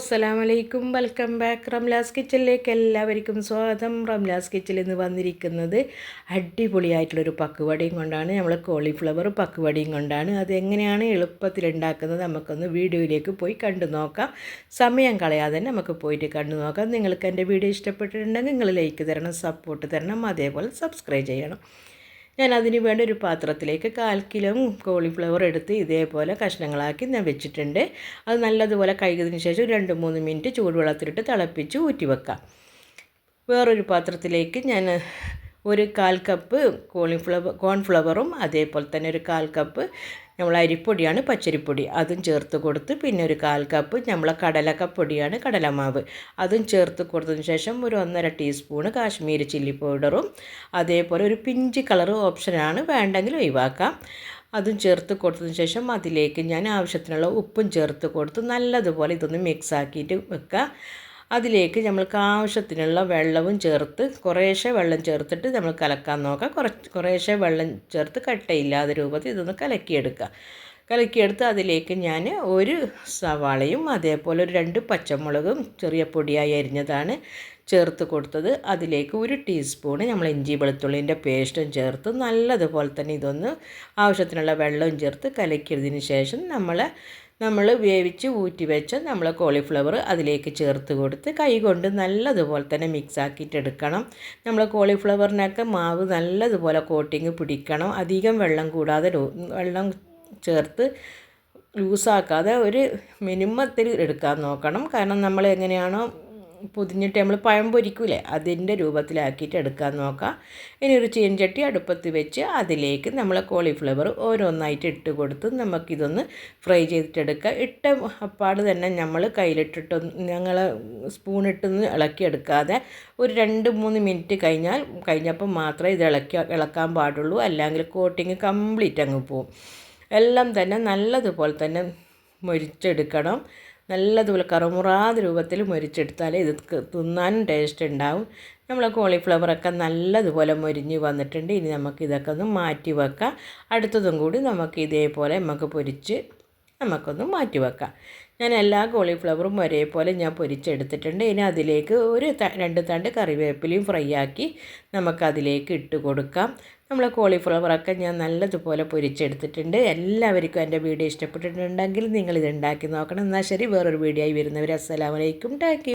അസ്സലാമലൈക്കും. Welcome back Ramla's കിച്ചണിലേക്ക് എല്ലാവർക്കും സ്വാഗതം. റംലാസ് കിച്ചണിൽ നിന്ന് വന്നിരിക്കുന്നത് അടിപൊളിയായിട്ടുള്ളൊരു പക്കുവടയും കൊണ്ടാണ്. നമ്മൾ കോളിഫ്ലവർ പക്കുവടയും കൊണ്ടാണ്. അതെങ്ങനെയാണ് എളുപ്പത്തിൽ ഉണ്ടാക്കുന്നത് നമുക്കൊന്ന് വീഡിയോയിലേക്ക് പോയി കണ്ടു നോക്കാം. സമയം കളയാതെ തന്നെ നമുക്ക് പോയിട്ട് കണ്ടു നോക്കാം. നിങ്ങൾക്ക് എന്റെ വീഡിയോ ഇഷ്ടപ്പെട്ടിട്ടുണ്ടെങ്കിൽ നിങ്ങൾ ലൈക്ക് തരണം സപ്പോർട്ട് തരണം. അതേപോലെ സബ്സ്ക്രൈബ് ചെയ്യണം. ഞാൻ അതിന് വേണ്ടി ഒരു പാത്രത്തിലേക്ക് കാൽ കിലോ കോളിഫ്ലവർ എടുത്ത് ഇതേപോലെ കഷ്ണങ്ങളാക്കി ഞാൻ വെച്ചിട്ടുണ്ട്. അത് നല്ലതുപോലെ കഴുകിയതിന് ശേഷം രണ്ട് മൂന്ന് മിനിറ്റ് ചൂടുവെള്ളത്തിലിട്ട് തിളപ്പിച്ച് ഊറ്റി വെക്കാം വേറൊരു പാത്രത്തിലേക്ക് ഞാൻ ഒരു കാൽ കപ്പ് കോളിഫ്ലവർ കോൺഫ്ലവറും അതേപോലെ തന്നെ ഒരു കാൽ കപ്പ് നമ്മൾ അരിപ്പൊടിയാണ് പച്ചരിപ്പൊടി. അതും ചേർത്ത് കൊടുത്ത് പിന്നെ ഒരു കാൽ കപ്പ് നമ്മൾ കടലക്കപ്പൊടിയാണ് കടലമാവ്. അതും ചേർത്ത് കൊടുത്തതിന് ശേഷം ഒരു ഒന്നര ടീസ്പൂണ് കാശ്മീരി ചില്ലി പൗഡറും അതേപോലെ ഒരു പിഞ്ച് കളർ ഓപ്ഷനാണ് വേണ്ടെങ്കിൽ ഒഴിവാക്കാം. അതും ചേർത്ത് കൊടുത്തതിന് ശേഷം അതിലേക്ക് ഞാൻ ആവശ്യത്തിനുള്ള ഉപ്പും ചേർത്ത് കൊടുത്ത് നല്ലതുപോലെ ഇതൊന്ന് മിക്സ് ആക്കിയിട്ട് വെക്കുക. അതിലേക്ക് നമ്മൾക്ക് ആവശ്യത്തിനുള്ള വെള്ളവും ചേർത്ത് കുറേശ്ശെ വെള്ളം ചേർത്തിട്ട് നമ്മൾ കലക്കാൻ നോക്കാം കുറച്ച് കുറേശ്ശെ വെള്ളം ചേർത്ത് കട്ടയില്ലാതെ രൂപത്തിൽ ഇതൊന്ന് കലക്കിയെടുക്കുക. കലക്കിയെടുത്ത് അതിലേക്ക് ഞാൻ ഒരു സവാളയും അതേപോലെ ഒരു രണ്ട് പച്ചമുളകും ചെറിയ പൊടിയായി അരിഞ്ഞതാണ് ചേർത്ത് കൊടുത്തത്. അതിലേക്ക് ഒരു ടീസ്പൂണ് നമ്മൾ ഇഞ്ചി വെളുത്തുള്ളിന്റെ പേസ്റ്റും ചേർത്ത് നല്ലതുപോലെ തന്നെ ഇതൊന്ന് ആവശ്യത്തിനുള്ള വെള്ളവും ചേർത്ത് കലക്കിയതിന് ശേഷം നമ്മൾ നമ്മൾ വേവിച്ച് ഊറ്റി വെച്ച നമ്മൾ കോളിഫ്ലവർ അതിലേക്ക് ചേർത്ത് കൊടുത്ത് കൈ കൊണ്ട് നല്ലതുപോലെ തന്നെ മിക്സ് ആക്കിയിട്ട് എടുക്കണം. നമ്മൾ കോളിഫ്ലവറിനൊക്കെ മാവ് നല്ലതുപോലെ കോട്ടിങ് പിടിക്കണം. അധികം വെള്ളം കൂടാതെ വെള്ളം ചേർത്ത് ലൂസാക്കാതെ ഒരു മിനിമത്തിൽ എടുക്കാൻ നോക്കണം. കാരണം നമ്മൾ എങ്ങനെയാണോ പൊതിഞ്ഞിട്ട് നമ്മൾ പഴം പൊരിക്കൂലേ? അതിന്റെ രൂപത്തിലാക്കിയിട്ട് എടുക്കാൻ നോക്കാം. ഇനി ഒരു ചീൻചട്ടി അടുപ്പത്ത് വെച്ച് അതിലേക്ക് നമ്മൾ കോളിഫ്ലവർ ഓരോന്നായിട്ട് ഇട്ട് കൊടുത്ത് നമുക്കിതൊന്ന് ഫ്രൈ ചെയ്തിട്ടെടുക്കുക ഇട്ട അപ്പാട് തന്നെ നമ്മൾ കയ്യിലിട്ടിട്ട് ഞങ്ങൾ സ്പൂണിട്ടൊന്ന് ഇളക്കിയെടുക്കാതെ ഒരു രണ്ട് മൂന്ന് മിനിറ്റ് കഴിഞ്ഞാൽ കഴിഞ്ഞപ്പോൾ മാത്രമേ ഇത് ഇളക്കി ഇളക്കാൻ പാടുള്ളൂ. അല്ലെങ്കിൽ കോട്ടിങ് കംപ്ലീറ്റ് അങ്ങ് പോവും. എല്ലാം തന്നെ നല്ലതുപോലെ തന്നെ മൊരിച്ചെടുക്കണം. നല്ലതുപോലെ കറുമുറാത് രൂപത്തിൽ മുരിച്ചെടുത്താൽ ഇത് തിന്നാനും ടേസ്റ്റ് ഉണ്ടാവും. നമ്മൾ കോളിഫ്ലവറൊക്കെ നല്ലതുപോലെ മൊരിഞ്ഞ് വന്നിട്ടുണ്ട്. ഇനി നമുക്ക് ഇതൊക്കെ ഒന്ന് മാറ്റി വെക്കാം. അടുത്തതും കൂടി നമുക്ക് ഇതേപോലെ നമുക്ക് പൊരിച്ച് നമുക്കൊന്ന് മാറ്റി വെക്കാം. ഞാൻ എല്ലാ കോളിഫ്ലവറും ഒരേപോലെ ഞാൻ പൊരിച്ചെടുത്തിട്ടുണ്ട്. ഇനി അതിലേക്ക് ഒരു രണ്ട് തണ്ട് കറിവേപ്പിലയും ഫ്രൈ ആക്കി നമുക്കതിലേക്ക് ഇട്ട് കൊടുക്കാം. നമ്മൾ കോളിഫ്ലവറൊക്കെ ഞാൻ നല്ലതുപോലെ പൊരിച്ചെടുത്തിട്ടുണ്ട്. എല്ലാവർക്കും എന്റെ വീഡിയോ ഇഷ്ടപ്പെട്ടിട്ടുണ്ടെങ്കിൽ നിങ്ങൾ ഇത് ഉണ്ടാക്കി നോക്കണം. എന്നാൽ ശരി വേറൊരു വീഡിയോ ആയി വരുന്നവർ അസ്സലാമലൈക്കും താങ്ക്